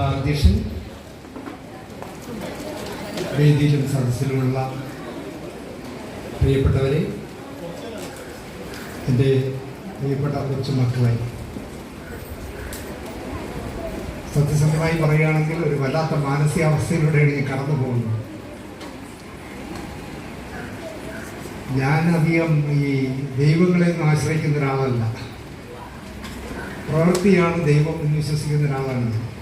അധ്യക്ഷൻ. വേദിയിലും സദസ്സിലുമുള്ള പ്രിയപ്പെട്ടവരെ എന്റെ പ്രിയപ്പെട്ട കൊച്ചുമക്കളെ സത്യസന്ധമായി പറയുകയാണെങ്കിൽ ഒരു വല്ലാത്ത മാനസികാവസ്ഥയിലൂടെയാണ് ഞാൻ കടന്നു പോകുന്നത്. ഞാനധികം ഈ ദൈവങ്ങളെ ഒന്നും ആശ്രയിക്കുന്ന ഒരാളല്ല. പ്രവൃത്തിയാണ് ദൈവം എന്ന് വിശ്വസിക്കുന്ന ഒരാളാണ് ഞാൻ.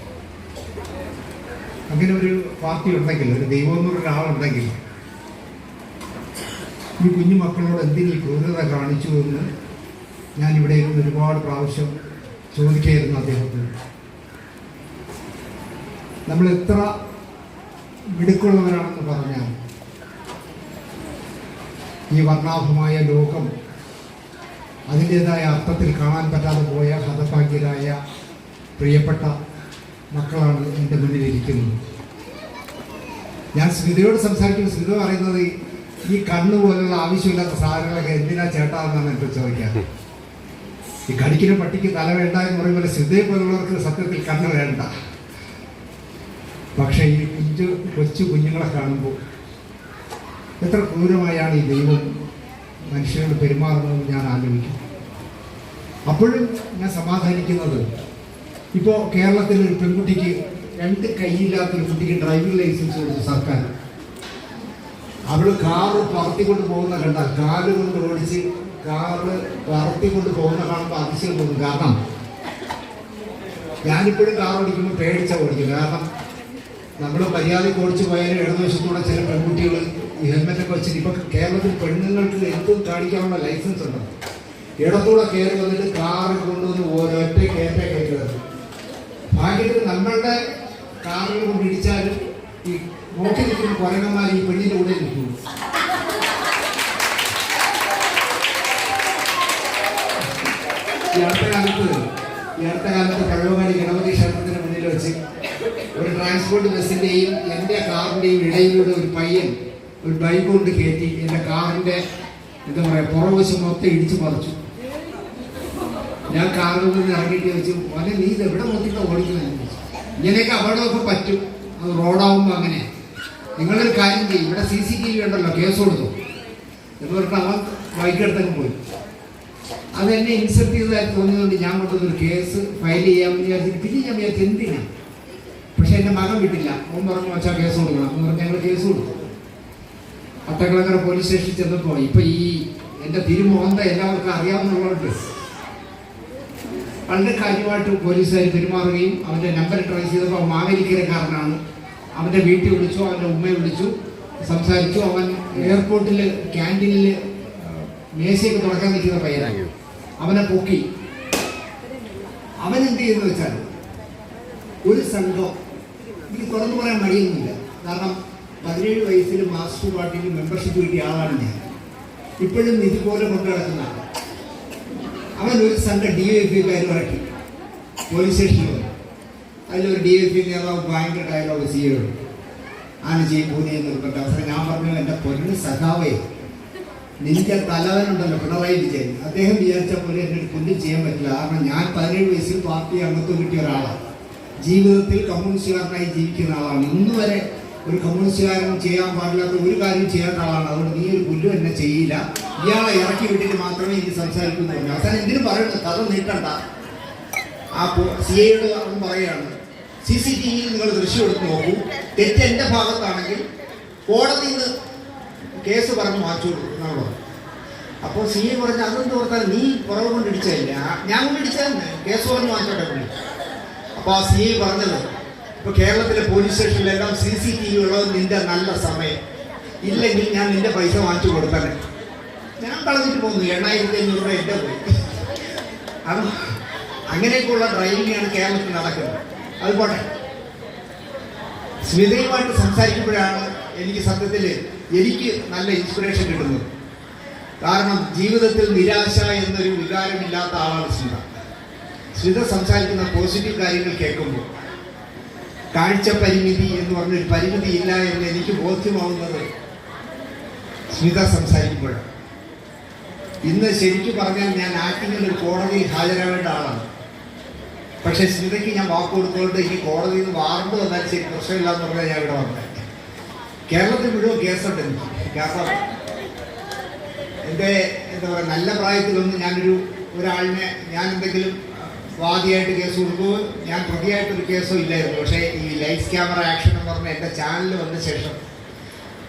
അങ്ങനെ ഒരു പാർട്ടി ഉണ്ടെങ്കിൽ ഒരു ദൈവം എന്ന് പറഞ്ഞ ഒരാളുണ്ടെങ്കിൽ ഈ കുഞ്ഞു മക്കളോട് എന്തെങ്കിലും ക്രൂരത കാണിച്ചു എന്ന് ഞാൻ ഇവിടെ ഇരുന്ന് ഒരുപാട് പ്രാവശ്യം ചോദിക്കായിരുന്നു അദ്ദേഹത്തിന്. നമ്മൾ എത്ര മിടുക്കുള്ളവരാണെന്ന് പറഞ്ഞാൽ ഈ വർണാഭമായ ലോകം അതിന്റെതായ അർത്ഥത്തിൽ കാണാൻ പറ്റാതെ പോയ ഹതഭാഗ്യരായ പ്രിയപ്പെട്ട മക്കളാണ് എന്റെ മുന്നിലിരിക്കുന്നത്. ഞാൻ സ്മിതയോട് സംസാരിക്കുമ്പോൾ സ്മിത പറയുന്നത് ഈ- കണ്ണ് പോലുള്ള ആവശ്യമില്ലാത്ത സാധനങ്ങളൊക്കെ എന്തിനാ ചേട്ടാ എന്നാണ് എനിക്ക് ചോദിക്കാറ് ഈ കടിക്കിനും പട്ടിക്ക് തല വേണ്ട എന്ന് പറയുമ്പോൾ സ്മിതയെ പോലുള്ളവർക്ക് സത്യത്തിൽ കണ്ണ് വേണ്ട. പക്ഷേ ഈ കുഞ്ചു കൊച്ചു കുഞ്ഞുങ്ങളെ കാണുമ്പോൾ എത്ര ക്രൂരമായാണ് ഈ ദൈവം മനുഷ്യരോട് പെരുമാറുന്നതെന്ന് ഞാൻ ആലോചിക്കും. അപ്പോഴും ഞാൻ സമാധാനിക്കുന്നത് ഇപ്പോൾ കേരളത്തിൽ ഒരു പെൺകുട്ടിക്ക് രണ്ട് കൈയില്ലാത്ത ഒരു കുട്ടിക്ക് ഡ്രൈവിംഗ് ലൈസൻസ് കൊടുത്തു സർക്കാർ. അവൾ കാറ് പറത്തിക്കൊണ്ട് പോകുന്ന കണ്ടാൽ കാൽ കൊണ്ട് ഓടിച്ച് കാറ് പറത്തിക്കൊണ്ട് പോകുന്ന കാണുമ്പോൾ അതിശയം തോന്നും. കാരണം ഞാനിപ്പോഴും കാർ ഓടിക്കുമ്പോൾ പേടിച്ച ഓടിക്കും കാരണം നമ്മൾ മര്യാദയ്ക്ക് ഓടിച്ച് പോയാലും ഇടതുവശത്തൂടെ ചില പെൺകുട്ടികൾ ഈ ഹെൽമെറ്റൊക്കെ വെച്ചിട്ട് ഇപ്പൊ കേരളത്തിൽ പെണ്ണുങ്ങൾക്ക് എന്തും കാണിക്കാനുള്ള ലൈസൻസ് ഉണ്ടോ? ഇടത്തൂടെ കയറി വന്നിട്ട് കാറ് കൊണ്ടുവന്ന് ഓരോറ്റ കയറ്റ കയറ്റുന്നത് ഭാഗ്യത്തിന് നമ്മളുടെ കാറുകൾ കൊണ്ട് ഇടിച്ചാലും ഈ നോക്കി നിൽക്കുന്ന കൊരങ്ങന്മാർ ഈ പെണ്ണിന്റെ കൂടെ നിൽക്കുന്നു ഈ അടുത്ത കാലത്ത് ഈ അടുത്ത കാലത്ത് ഗണപതി ക്ഷേത്രത്തിന് മുന്നിൽ വെച്ച് ഒരു ട്രാൻസ്പോർട്ട് ബസ്സിന്റെയും എന്റെ കാറിന്റെയും ഇടയിലൂടെ ഒരു പയ്യൻ ഒരു ബൈക്ക് കൊണ്ട് കയറ്റി എന്റെ കാറിന്റെ എന്താ പറയാ പുറവശം മൊത്തം ഇടിച്ചു പറിച്ചു. ഞാൻ കാറിനുള്ളിൽ ഇറങ്ങിയിട്ട് ചോദിച്ചു മോനെ നീ ഇത് എവിടെ നോക്കിയിട്ട് ഓടിക്കുന്നത് ഇങ്ങനെയൊക്കെ അപകടമൊക്കെ പറ്റും. അത് റോഡാവുമ്പോൾ അങ്ങനെ. നിങ്ങളൊരു കാര്യം ചെയ്യും ഇവിടെ സി സി ടി വി ഉണ്ടല്ലോ കേസ് കൊടുത്തു. എന്ന് പറഞ്ഞിട്ട് അവൻ ബൈക്ക് എടുത്തങ്ങ് പോയി. അത് എന്നെ ഇൻസൾട്ട് ചെയ്തതായി തോന്നിയതുകൊണ്ട് ഞാൻ കൊണ്ടുവന്നൊരു കേസ് ഫയൽ ചെയ്യാമെന്ന് വിചാരിച്ചിട്ട് പിന്നെ ഞാൻ വിചാരിച്ചു എന്തിനാ? പക്ഷെ എന്റെ മകൻ വിട്ടില്ല. അവൻ പറഞ്ഞു വെച്ചാൽ കേസ് കൊടുക്കണം. എന്ന് പറഞ്ഞ് ഞങ്ങൾ കേസ് കൊടുത്തു. അട്ടക്കളങ്ങര പോലീസ് സ്റ്റേഷനിൽ ചെന്നപ്പോൾ ഇപ്പൊ ഈ എന്റെ തിരുമോന്ത എല്ലാവർക്കും അറിയാവുന്നതുകൊണ്ട് വളരെ കാര്യമായിട്ട് പോലീസുകാർ പെരുമാറുകയും അവന്റെ നമ്പർ ട്രേസ് ചെയ്തപ്പോൾ മാവേലിക്കരക്കാരനാണ്. അവന്റെ വീട്ടിൽ വിളിച്ചു അവന്റെ ഉമ്മയെ വിളിച്ചു സംസാരിച്ചു. അവൻ എയർപോർട്ടിൽ ക്യാന്റീനിൽ മേശയൊക്കെ തുറക്കാൻ നിൽക്കുന്ന പയ്യനായി അവനെ പൊക്കി. അവൻ എന്ത് ചെയ്യുന്നു വെച്ചാൽ ഒരു സംഘം ഇത് തുറന്നു പറയാൻ മടിയൊന്നുമില്ല. കാരണം പതിനേഴ് വയസ്സിൽ മാസ്റ്റർ പാർട്ടിക്ക് മെമ്പർഷിപ്പ് കിട്ടിയ ആളാണ് ഞാൻ. ഇപ്പോഴും ഇതുപോലെ കൊണ്ടു നടക്കുന്നതാണ് അവൻ ഒരു സംഘം ഡി എഫ് കാര്യം ഇറക്കി പോലീസ് സ്റ്റേഷനിൽ പോയി അതിലൊരു ഡി എഫ് നേതാവ് ഭയങ്കര ഡയലോഗ് ചെയ്യുള്ളൂ ആണ് ചെയ്യും പൂനെ എന്ന് പറഞ്ഞിട്ട് അവസരം ഞാൻ പറഞ്ഞു എന്റെ പൊന്നു സഖാവേ നിന്റെ തലവനുണ്ടല്ലോ പിണറായി വിജയൻ. അദ്ദേഹം വിചാരിച്ച പോലെ ഒരു പുല്ലും ചെയ്യാൻ പറ്റില്ല. കാരണം ഞാൻ പതിനേഴ് വയസ്സിൽ പാർട്ടി അംഗത്വം കിട്ടിയ ഒരാളാണ് ജീവിതത്തിൽ കമ്മ്യൂണിസ്റ്റുകാരനായി ജീവിക്കുന്ന ആളാണ്. ഇന്ന് വരെ ഒരു കമ്മ്യൂണിസ്റ്റുകാരൻ ചെയ്യാൻ പാടില്ലാത്ത ഒരു കാര്യം ചെയ്യാത്ത ആളാണ്. അതുകൊണ്ട് നീ ഒരു പുല്ലും എന്നെ ചെയ്യില്ല. ഇയാളെ ഇറക്കി വിട്ടിട്ട് മാത്രമേ ഇനി സംസാരിക്കുന്നുള്ളൂ. അവസാനം എന്തിനു പറയുന്നത് കഥ നീട്ടണ്ട. ആ സി ഐയോട് അവൻ പറയുകയാണ് സി സി ടി വിയിൽ നിങ്ങൾ ദൃശ്യം എടുത്ത് നോക്കൂ. തെറ്റ് എന്റെ ഭാഗത്താണെങ്കിൽ കോടതിയിൽ നിന്ന് കേസ് പറഞ്ഞ് മാറ്റി കൊടുക്കും എന്നാണ് അപ്പോൾ സി ഐ പറഞ്ഞ അതെന്ത് ഓർത്താൽ നീ പുറകൊണ്ട് ഇടിച്ചതല്ല ഞാൻ കൊണ്ട് ഇടിച്ചതന്നെ കേസ് പറഞ്ഞ് മാറ്റട്ടെ അപ്പോൾ ആ സി ഐ പറഞ്ഞത് ഇപ്പൊ കേരളത്തിലെ പോലീസ് സ്റ്റേഷനിലെല്ലാം സി സി ടി വി ഉള്ളത് നിന്റെ നല്ല സമയം. ഇല്ലെങ്കിൽ ഞാൻ നിന്റെ പൈസ വാങ്ങിച്ചു കൊടുത്തേ ഞാൻ കളഞ്ഞിട്ട് പോകുന്നു. എണ്ണായിരത്തി അഞ്ഞൂറ് രൂപ എന്റെ പോയി. അത് അങ്ങനെയൊക്കെയുള്ള ഡ്രൈവിംഗാണ് കേരളത്തിൽ നടക്കുന്നത്. അത് പോട്ടെ. സ്മിതയുമായിട്ട് സംസാരിക്കുമ്പോഴാണ് എനിക്ക് സത്യത്തിൽ എനിക്ക് നല്ല ഇൻസ്പിറേഷൻ കിട്ടുന്നത്. കാരണം ജീവിതത്തിൽ നിരാശ എന്നൊരു വികാരമില്ലാത്ത ആളാണ് സ്മിത. സ്മിത സംസാരിക്കുന്ന പോസിറ്റീവ് കാര്യങ്ങൾ കേൾക്കുമ്പോൾ കാഴ്ച പരിമിതി എന്ന് പറഞ്ഞ ഒരു പരിമിതി ഇല്ല എന്ന് എനിക്ക് ബോധ്യമാവുന്നത് സ്മിത സംസാരിക്കുമ്പോഴാണ്. ഇന്ന് ശരിക്കും പറഞ്ഞാൽ ഞാൻ ആക്ടിങ്ങിൽ ഒരു കോടതിയിൽ ആളാണ്. പക്ഷെ സ്മിതയ്ക്ക് ഞാൻ വാക്ക് കൊടുത്തുകൊണ്ട് ഈ കോടതിയിൽ നിന്ന് വാറണ്ട് വന്നാൽ ശരി പ്രശ്നമില്ല എന്ന് പറഞ്ഞാൽ ഞാൻ ഇവിടെ വന്നത് കേരളത്തിൽ മുഴുവൻ കേസുണ്ട് എനിക്ക്. എന്റെ എന്താ പറയുക നല്ല പ്രായത്തിലൊന്നും ഞാനൊരു ഒരാളിനെ ഞാൻ എന്തെങ്കിലും വാദിയായിട്ട് കേസ് കൊടുത്തു. ഞാൻ പ്രതിയായിട്ടൊരു കേസും ഇല്ലായിരുന്നു. പക്ഷേ ഈ ലൈറ്റ്സ് ക്യാമറ ആക്ഷൻ എന്ന് പറഞ്ഞ എന്റെ ചാനൽ വന്ന ശേഷം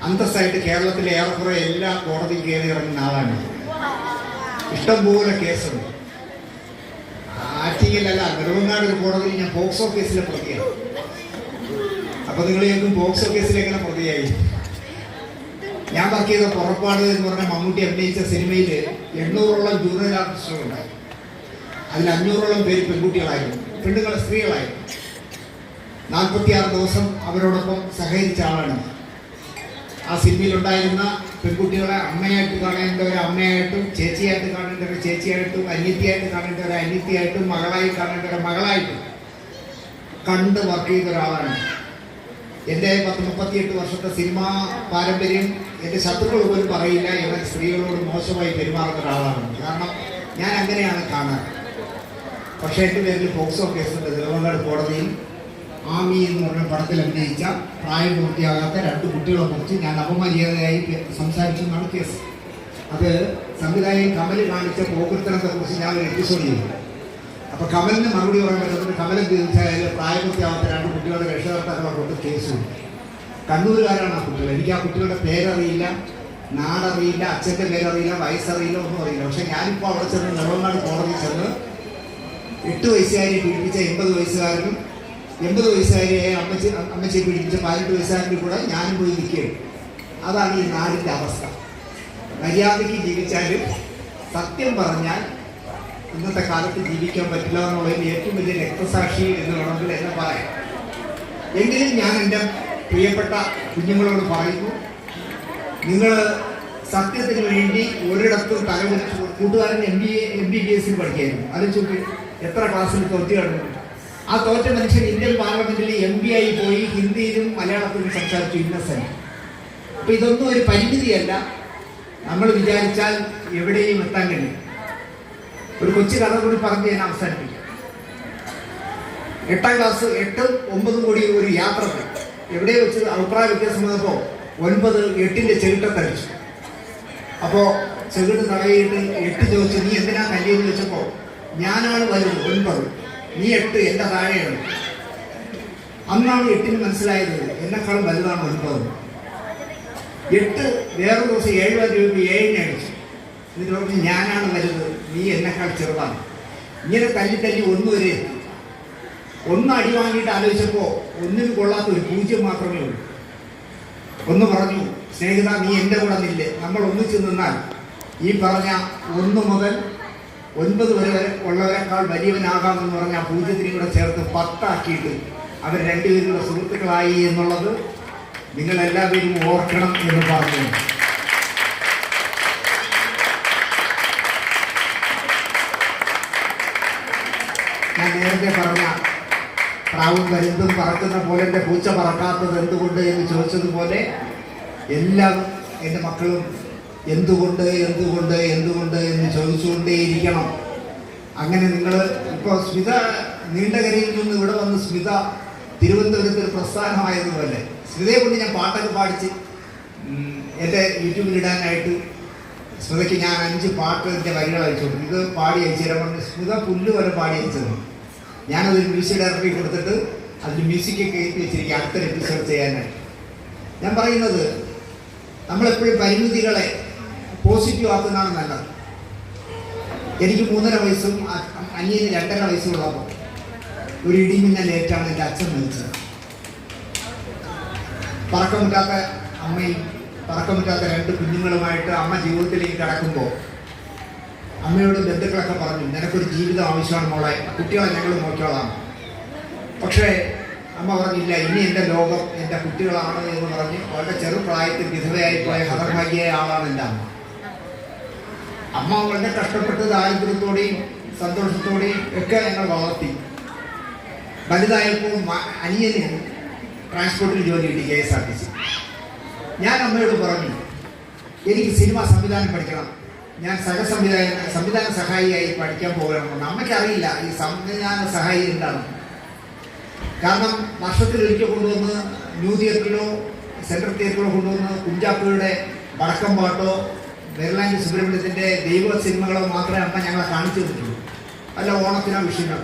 അന്തസ്സായിട്ട് കേരളത്തിലെ ഏറെക്കുറെ എല്ലാ കോടതിയിൽ കയറി ഇറങ്ങുന്ന ആളാണ് ഇഷ്ടംപോലെ കേസുണ്ട്. ആറ്റിങ്ങിലല്ല നെടുമങ്ങാട് ഒരു കോടതിയിൽ ഞാൻ പോക്സോ കേസിലെ പ്രതിയാണ്. അപ്പൊ നിങ്ങൾ ചോദിക്കും പോക്സോ കേസിൽ പ്രതിയായി? ഞാൻ വർക്ക് ചെയ്ത പുറപ്പാട് എന്ന് പറഞ്ഞ മമ്മൂട്ടി അഭിനയിച്ച സിനിമയിൽ എണ്ണൂറോളം ജൂനിയർ ആർട്ടിസ്റ്റുകളുണ്ടായി അതിൽ അഞ്ഞൂറോളം പേര് പെൺകുട്ടികളായിരുന്നു പെണ്ണുങ്ങൾ സ്ത്രീകളായിരുന്നു നാൽപ്പത്തിയാറ് ദിവസം അവരോടൊപ്പം സഹകരിച്ച ആളാണ്. ആ സിനിമയിലുണ്ടായിരുന്ന പെൺകുട്ടികളെ അമ്മയായിട്ട് കാണേണ്ടവരെ അമ്മയായിട്ടും ചേച്ചിയായിട്ട് കാണേണ്ടവരെ ചേച്ചിയായിട്ടും അനിയത്തിയായിട്ട് കാണേണ്ടവരെ അനിയത്തിയായിട്ടും മകളായി കാണേണ്ടവരെ മകളായിട്ടും കണ്ട് വർക്ക് ചെയ്ത ഒരാളാണ്. എന്റെ പത്ത് മുപ്പത്തിയെട്ട് വർഷത്തെ സിനിമാ പാരമ്പര്യം എന്റെ ശത്രുക്കൾ പോലും പറയില്ല ഇവൻ സ്ത്രീകളോട് മോശമായി പെരുമാറുന്ന ഒരാളാണ്. കാരണം ഞാൻ അങ്ങനെയാണ് കാണാറ്. പക്ഷേ എന്റെ പേരിൽ പോക്സോ കേസുണ്ട് തിരുവനന്തപുരം കോടതിയിൽ. ആമി എന്ന് പറഞ്ഞ പടത്തിൽ അഭിനയിച്ച പ്രായം പൂർത്തിയാകാത്ത രണ്ട് കുട്ടികളെ കുറിച്ച് ഞാൻ അപമര്യാദയായി പെ- സംസാരിച്ചു എന്നാണ് കേസ്. അത് സംവിധായകൻ കമൽ കാണിച്ച പോക്കുത്തരത്തെ കുറിച്ച് ഞാൻ ഒരു എപ്പിസോഡ് ചെയ്തു. അപ്പൊ കമലിന് മറുപടി പറയാൻ പറ്റുന്നത് കമലൻ പ്രായം പ്രായപൂർത്തിയാവാത്ത രണ്ട് കുട്ടികളുടെ രക്ഷകർത്താക്കളെ കൊണ്ട് കേസ് കൊടുത്തു കണ്ണൂരുകാരാണ് ആ കുട്ടികൾ. എനിക്ക് ആ കുട്ടികളുടെ പേരറിയില്ല നാടറിയില്ല അച്ഛന്റെ പേരറിയില്ല വയസ്സറിയില്ല ഒന്നും അറിയില്ല. പക്ഷെ ഞാനിപ്പോൾ അവിടെ ചെന്ന് നിറവങ്ങാട് കോടതി ചെന്ന് എട്ട് വയസ്സുകാരെ പീഡിപ്പിച്ച എൺപത് വയസ്സുകാരനും എൺപത് വയസ്സുകാരിയെ അമ്മച്ചി അമ്മച്ചിയെ പീഡിപ്പിച്ച പതിനെട്ട് വയസ്സുകാരന്റെ കൂടെ ഞാനും പോയി നിൽക്കുകയാണ്. അതാണ് ഈ നാടിന്റെ അവസ്ഥ. മര്യാദയ്ക്ക് ജീവിച്ചാലും സത്യം പറഞ്ഞാൽ ഇന്നത്തെ കാലത്ത് ജീവിക്കാൻ പറ്റില്ല എന്നുള്ളതിന് ഏറ്റവും വലിയ രക്തസാക്ഷി എന്ന് വേണമെങ്കിൽ എന്നെ പറയാം. എങ്കിലും ഞാൻ എന്റെ പ്രിയപ്പെട്ട കുഞ്ഞുങ്ങളോട് പറയുന്നു നിങ്ങൾ സത്യത്തിന് വേണ്ടി ഒരിടത്തും തലമുറിച്ച് കൂട്ടുകാരൻ M B A M B B എസിൽ പഠിക്കായിരുന്നു. ആലോചിച്ച് എത്ര ക്ലാസ്സിൽ തോറ്റു കിടന്നിട്ടുണ്ട്. ആ തോറ്റ മനുഷ്യൻ ഇന്ത്യൻ പാർലമെന്റിൽ എം പി ആയി പോയി ഹിന്ദിയിലും മലയാളത്തിലും സംസാരിച്ചു ഇന്നസെന്റ് അപ്പൊ ഇതൊന്നും ഒരു പരിമിതിയല്ല. നമ്മൾ വിചാരിച്ചാൽ എവിടെയും എത്താൻ കഴിയും. ഒരു കൊച്ചു കഥ കൂടി പറഞ്ഞ് ഞാൻ അവസാനിപ്പിക്കാം. എട്ടാം ക്ലാസ് എട്ടും ഒമ്പതും കൂടി ഒരു യാത്ര എവിടെ വെച്ച് അഭിപ്രായ വ്യത്യാസം വന്നപ്പോൾ ഒൻപത് എട്ടിന്റെ ചെകിട്ടത്തടിച്ചു അപ്പോ ചെകിട്ട് തടയിട്ട് എട്ട് ചോദിച്ചു നീ എന്തിനാ കല്ലിയെന്ന് ചോദിച്ചപ്പോ ഞാനാണ് വലുത് ഒൻപത്. നീ എട്ട് എന്റെ താഴെയാണ്. അന്നാണ് എട്ടിന് മനസ്സിലായത് എന്നെക്കാളും വലുതാണ് ഒൻപത്. എട്ട് വേറെ ദിവസം ഏഴ് രൂപ ഏഴിനെ അടിച്ചു? എന്നിട്ട് പറഞ്ഞു ഞാനാണ് വലുത് നീ എന്നെക്കാൾ ചെറുതാണ്. ഇങ്ങനെ തല്ലി തല്ലി ഒന്ന് വരെ ഒന്ന് അടി വാങ്ങിയിട്ട് ആലോചിച്ചപ്പോ ഒന്നിനും കൊള്ളാത്ത ഒരു പൂജ്യം മാത്രമേ ഉള്ളൂ. ഒന്ന് പറഞ്ഞു സ്നേഹിത നീ എന്റെ കൂടെ നില്ലേ. നമ്മൾ ഒന്നിച്ചു നിന്നാൽ ഈ പറഞ്ഞ ഒന്ന് മുതൽ ഒൻപത് വരെ വരെ ഉള്ളവരെക്കാൾ വലിയവനാകാമെന്ന് പറഞ്ഞ ആ പൂജ്യത്തിനും കൂടെ ചേർത്ത് പത്താക്കിയിട്ട് അവർ രണ്ടുപേരുടെ സുഹൃത്തുക്കളായി എന്നുള്ളത് നിങ്ങൾ എല്ലാവരും ഓർക്കണം എന്ന് പറഞ്ഞു ഞാൻ നേരത്തെ പറഞ്ഞ പ്രാവും കരുതും പറക്കുന്ന പോലെ എന്റെ പൂച്ച പറക്കാത്തത് എന്തുകൊണ്ട് എന്ന് ചോദിച്ചതുപോലെ എല്ലാം എന്റെ മക്കളും എന്തുകൊണ്ട് എന്തുകൊണ്ട് എന്തുകൊണ്ട് എന്ന് ചോദിച്ചുകൊണ്ടേയിരിക്കണം. അങ്ങനെ നിങ്ങൾ ഇപ്പോൾ സ്മിത നീണ്ടകരയിൽ നിന്ന് ഇവിടെ വന്ന് സ്മിത തിരുവനന്തപുരത്ത് പ്രസ്ഥാനമായതുപോലെ. സ്മിതയെ കൊണ്ട് ഞാൻ പാട്ടൊക്കെ പാടിച്ച് എന്റെ യൂട്യൂബിൽ ഇടാനായിട്ട് സ്മിതയ്ക്ക് ഞാൻ അഞ്ച് പാട്ട് എന്റെ വരികൾ അയച്ചു ഇത് പാടി അയച്ചു സ്മിത പുല്ല് വരെ പാടി അയച്ചത്. ഞാനതൊരു മ്യൂസിക് ഡയറക്ടറി കൊടുത്തിട്ട് അതിൽ മ്യൂസിക് ഒക്കെ എഴുതി വെച്ചിരിക്കുക അടുത്തൊരു എപ്പിസോഡ് ചെയ്യാനായിട്ട്. ഞാൻ പറയുന്നത് നമ്മളെപ്പോഴും പരിമിതികളെ പോസിറ്റീവ് ആക്കുന്നതാണ് നല്ലത്. എനിക്ക് മൂന്നര വയസ്സും അനിയന് രണ്ടര വയസ്സും ഉള്ളപ്പോൾ ഒരു ഇടിമിന്നലേറ്റാണ് എന്റെ അച്ഛൻ മരിച്ചത്. പറക്കമുറ്റാത്ത അമ്മയും പറക്കമുറ്റാത്ത രണ്ട് കുഞ്ഞുങ്ങളുമായിട്ട് അമ്മ ജീവിതത്തിലേക്ക് കടക്കുമ്പോൾ അമ്മയോട് ബന്ധുക്കളൊക്കെ പറഞ്ഞു നിനക്കൊരു ജീവിതം ആവശ്യമാണ് മോളെ കുട്ടികളെ ഞങ്ങൾ നോക്കിയോളാം പക്ഷേ അമ്മ പറഞ്ഞില്ല ഇനി എന്റെ ലോകം എന്റെ കുട്ടികളാണ് എന്ന് പറഞ്ഞ് അവരുടെ ചെറുപ്രായത്തിൽ വിധവയായി പോയ ഹതഭാഗ്യയായ ആളാണ് എന്റെ അമ്മ. അമ്മ വളരെ കഷ്ടപ്പെട്ട് ദാരിദ്ര്യത്തോടെയും സന്തോഷത്തോടെയും ഒക്കെ ഞങ്ങൾ വളർത്തി. വലുതായപ്പോൾ അനിയന് ട്രാൻസ്പോർട്ടിൽ ജോലി കിട്ടി K S R T C. ഞാൻ അമ്മയോട് പറഞ്ഞു എനിക്ക് സിനിമ സംവിധാനം പഠിക്കണം. ഞാൻ സഹസംവിധായക സംവിധാന സഹായിയായി പഠിക്കാൻ പോകണമെന്ന് അമ്മയ്ക്ക് അറിയില്ല ഈ സംവിധാന സഹായി എന്താണ്. കാരണം വർഷത്തിൽ ഒരിക്കൽ കൊണ്ടുവന്ന് ന്യൂ തിയേറ്ററിലോ സെൻട്രൽ തിയേറ്ററിലോ കൊണ്ടുവന്ന് കുഞ്ചാക്കോയുടെ വടക്കം പാട്ടോ നെതർലാൻഡ് സുബ്രഹ്മണ്യത്തിന്റെ ദൈവ സിനിമകളോ മാത്രമേ അമ്മ ഞങ്ങളെ കാണിച്ചു തന്നിട്ടുള്ളൂ. അല്ല ഓണത്തിനോ വിഷുവിനോ.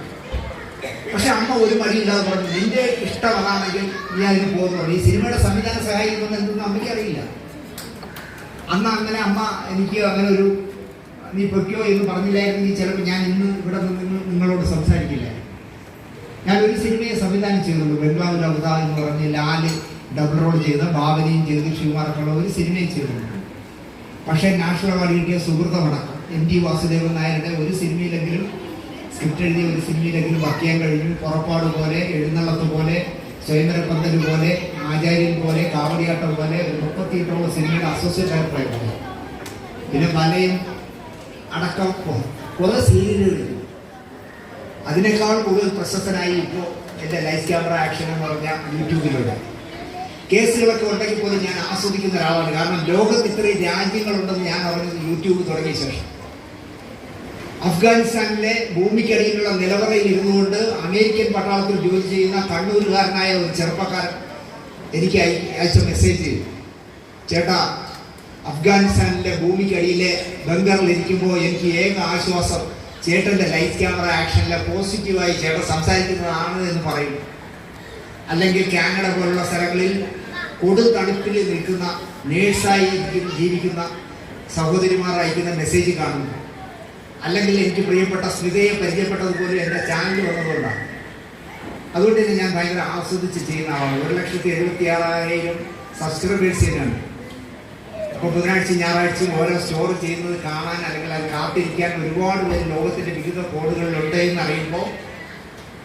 പക്ഷെ അമ്മ ഒരു മടിയില്ലാതെ പറഞ്ഞു നിന്റെ ഇഷ്ടം അതാണെങ്കിൽ നീ അതിന് പോകുന്നു ഈ സിനിമയുടെ സംവിധാന സഹായിക്കുന്നത് എന്തെന്ന് അമ്മയ്ക്ക് അറിയില്ല. അന്ന് അങ്ങനെ അമ്മ എനിക്ക് അങ്ങനെ ഒരു നീ പൊയ്ക്കോ എന്ന് പറഞ്ഞില്ലായിരുന്നെങ്കിൽ ചിലപ്പോൾ ഞാൻ ഇന്ന് ഇവിടെ നിന്ന് നിങ്ങളോട് സംസാരിക്കില്ല. ഞാൻ ഒരു സിനിമയെ സംവിധാനം ചെയ്തുള്ളൂ ബംഗ്ലാവിൽ അവത എന്ന് പറഞ്ഞ് ലാൽ ഡബിൾ റോൾ ചെയ്ത ബാബനിയും ചെയ്ത് ശിവകുമാറൊക്കെയുള്ള ഒരു സിനിമയും ചെയ്തിട്ടുണ്ട് പക്ഷേ നാഷണൽ അവാർഡ് കിട്ടിയ സുഹൃത്തമടക്കം എം ടി വാസുദേവൻ നായരുടെ ഒരു സിനിമയിലെങ്കിലും സ്ക്രിപ്റ്റ് എഴുതിയ ഒരു സിനിമയിലെങ്കിലും വർക്ക് ചെയ്യാൻ കഴിഞ്ഞു. പുറപ്പാട് പോലെ എഴുന്നള്ളത്ത് പോലെ സ്വയംവരപ്പന്തൽ പോലെ ആചാര്യൻ പോലെ കാവടിയാട്ടം പോലെ മുപ്പത്തിയെട്ടോളം സിനിമയുടെ അസോസിയേറ്റ് ഡയറക്ടറായിരുന്നു പിന്നെ പലയും അടക്കം കുറെ സീരിയലുകൾ അതിനേക്കാൾ കൂടുതൽ പ്രശസ്തനായി ഇപ്പോൾ എന്റെ ലൈഫ് ക്യാമറ ആക്ഷൻ എന്ന് പറഞ്ഞ യൂട്യൂബിലൂടെ. കേസുകളൊക്കെ ഉണ്ടെങ്കിൽ പോലും ഞാൻ ആസ്വദിക്കുന്ന ഒരാളാണ്. കാരണം ലോകത്ത് ഇത്രയും രാജ്യങ്ങളുണ്ടെന്ന് ഞാൻ അറിഞ്ഞത് യൂട്യൂബ് തുടങ്ങിയ ശേഷം. അഫ്ഗാനിസ്ഥാനിലെ ഭൂമിക്കടിയിലുള്ള നിലവറയിൽ ഇരുന്നുകൊണ്ട് അമേരിക്കൻ പട്ടാളത്തിൽ ജോലി ചെയ്യുന്ന കണ്ണൂരുകാരനായ ഒരു ചെറുപ്പക്കാരൻ എനിക്ക് അയ- അയച്ച മെസ്സേജ് ചേട്ടാ അഫ്ഗാനിസ്ഥാനിലെ ഭൂമിക്കടിയിലെ ബംഗറിൽ ഇരിക്കുമ്പോൾ എനിക്ക് ഏക ആശ്വാസം ചേട്ടന്റെ ലൈറ്റ് ക്യാമറ ആക്ഷനിലെ പോസിറ്റീവായി ചേട്ടൻ സംസാരിക്കുന്നതാണ് എന്ന് പറയുന്നു. അല്ലെങ്കിൽ കാനഡ പോലുള്ള സ്ഥലങ്ങളിൽ കൊടും തണുപ്പിൽ നിൽക്കുന്ന നേഴ്സായി ജീവിക്കുന്ന സഹോദരിമാർ അയക്കുന്ന മെസ്സേജ് കാണുന്നു. അല്ലെങ്കിൽ എനിക്ക് പ്രിയപ്പെട്ട സ്മിതയെ പരിചയപ്പെട്ടതുപോലെ എന്റെ ചാനൽ വന്നതുകൊണ്ടാണ്. അതുകൊണ്ട് തന്നെ ഞാൻ ഭയങ്കര ആസ്വദിച്ച് ചെയ്യുന്ന ആളാണ്. ഒരു ലക്ഷത്തി എഴുപത്തി ആറായിരം സബ്സ്ക്രൈബേഴ്സ് തന്നെയാണ്. അപ്പോൾ ബുധനാഴ്ച ഞായറാഴ്ചയും ഓരോ സ്റ്റോർ ചെയ്യുന്നത് കാണാൻ അല്ലെങ്കിൽ അത് കാത്തിരിക്കാൻ ഒരുപാട് പേര് ലോകത്തിന്റെ വിവിധ എന്ന് അറിയുമ്പോൾ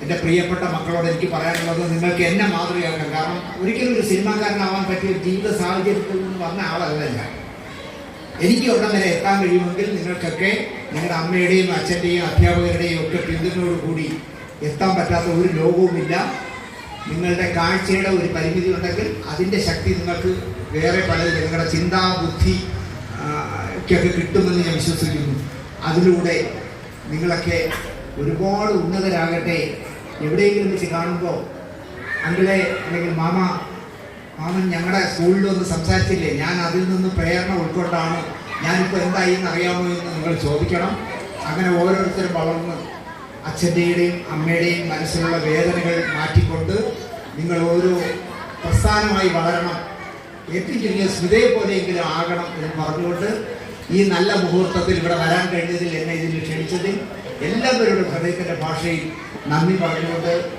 എന്റെ പ്രിയപ്പെട്ട മക്കളോട് എനിക്ക് പറയാനുള്ളത് നിങ്ങൾക്ക് എന്നെ മാതൃകയാക്കണം. കാരണം ഒരിക്കലും ഒരു സിനിമാക്കാരനാവാൻ പറ്റിയ ജീവിത സാഹചര്യത്തിൽ നിന്ന് വന്ന ആളല്ല ഞാൻ എനിക്ക് ഉടൻ വരെ എത്താൻ കഴിയുമെങ്കിൽ നിങ്ങൾക്കൊക്കെ നിങ്ങളുടെ അമ്മയുടെയും അച്ഛന്റെയും അധ്യാപകരുടെയും ഒക്കെ പിന്തുണയോടുകൂടി എത്താൻ പറ്റാത്ത ഒരു ലോകവുമില്ല. നിങ്ങളുടെ കാഴ്ചയുടെ ഒരു പരിമിതി ഉണ്ടെങ്കിൽ അതിന്റെ ശക്തി നിങ്ങൾക്ക് വേറെ പലതിലും നിങ്ങളുടെ ചിന്താ ഒക്കെ കിട്ടുമെന്ന് ഞാൻ വിശ്വസിക്കുന്നു. അതിലൂടെ നിങ്ങളൊക്കെ ഒരുപാട് ഉന്നതരാകട്ടെ. എവിടെയെങ്കിലും വെച്ച് കാണുമ്പോൾ അങ്കിളെ അല്ലെങ്കിൽ മാമ മാമൻ ഞങ്ങളുടെ സ്കൂളിൽ ഒന്ന് സംസാരിച്ചില്ലേ? ഞാൻ അതിൽ നിന്ന് പ്രേരണ ഉൾക്കൊണ്ടാണ് ഞാനിപ്പോൾ എന്തായി എന്ന് അറിയാമോ എന്ന് നിങ്ങൾ ചോദിക്കണം. അങ്ങനെ ഓരോരുത്തരും വളർന്ന് അച്ഛന്റെയും അമ്മയുടെയും മനസ്സിലുള്ള വേദനകൾ മാറ്റിക്കൊണ്ട് നിങ്ങൾ ഓരോ പ്രസ്ഥാനമായി വളരണം. ഏറ്റവും ചുരുങ്ങിയ സ്മിതയെ പോലെയെങ്കിലും ആകണം എന്ന് പറഞ്ഞുകൊണ്ട് ഈ നല്ല മുഹൂർത്തത്തിൽ ഇവിടെ വരാൻ കഴിഞ്ഞതിൽ എന്നെ ഇതിൽ ക്ഷണിച്ചതിൽ എല്ലാവരുടെ ഹൃദയത്തിന്റെ ഭാഷയിൽ നന്ദി പറഞ്ഞുകൊണ്ട്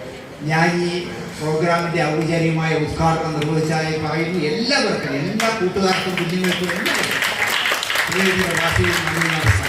ഞാൻ ഈ പ്രോഗ്രാമിന്റെ ഔപചാരികമായ ഉദ്ഘാടനം നിർവഹിച്ചായി പറയുന്നു. എല്ലാവർക്കും എല്ലാ കൂട്ടുകാർക്കും കുഞ്ഞുങ്ങൾക്കും എല്ലാവർക്കും. ഭാഷയിൽ നന്ദി നമസ്കാരം.